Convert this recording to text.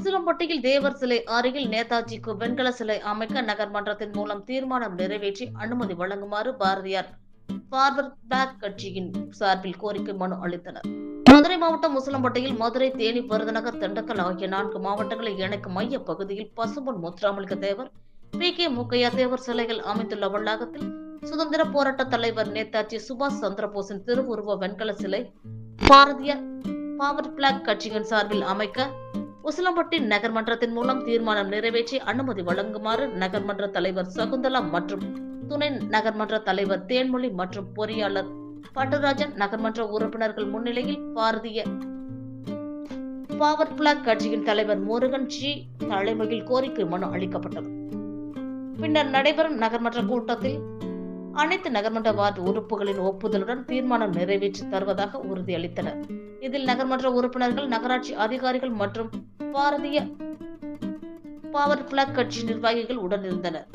உசிலம்பட்டியில் தேவர் சிலை அருகில் நேதாஜிக்கு வெண்கல சிலை அமைக்க நகர்மன்றத்தின் மூலம் தீர்மானம் நிறைவேற்றி அனுமதி வழங்குமாறு பாரதியார் பார்வர்ட் பிளாக் கட்சியின் சார்பில் கோரிக்கை மனு அளித்தனர். மதுரை மாவட்டம் உசிலம்பட்டியில் மதுரை தேனி விருதுநகர் திண்டுக்கல் ஆகிய நான்கு மாவட்டங்களை இணைக்கும் மைய பகுதியில் பசும்பொன் முத்துராமலிங்க தேவர் பி. கே. முக்கையா தேவர் சிலைகள் அமைந்துள்ள வளாகத்தில் சுதந்திர போராட்ட தலைவர் நேதாஜி சுபாஷ் சந்திரபோஸின் திருவுருவ வெண்கல சிலை பாரதியார் பவர் பிளாக் கட்சியின் சார்பில் அமைக்க உசிலம்பட்டி நகர்மன்றத்தின் மூலம் தீர்மானம் நிறைவேற்றி அனுமதி வழங்குமாறு நகர்மன்ற தலைவர் சகுந்தலா மற்றும் துணை நகர்மன்ற தலைவர் தேன்மொழி மற்றும் பொறியாளர் பட்டராஜன் நகர்மன்ற உறுப்பினர்கள் முன்னிலையில் பாரதிய பவர் பிளாக் கட்சியின் தலைவர் முருகன் ஜி தலைமையில் கோரிக்கை மனு அளிக்கப்பட்டது. பின்னர் நடைபெறும் நகர்மன்ற கூட்டத்தில் அனைத்து நகர்மன்ற வார்டு உறுப்புகளின் ஒப்புதலுடன் தீர்மானம் நிறைவேற்றி தருவதாக உறுதியளித்தனர். இதில் நகர்மன்ற உறுப்பினர்கள் நகராட்சி அதிகாரிகள் மற்றும் பாரதிய பவர் பிளாக் கட்சி நிர்வாகிகள் உடனிருந்தனர்.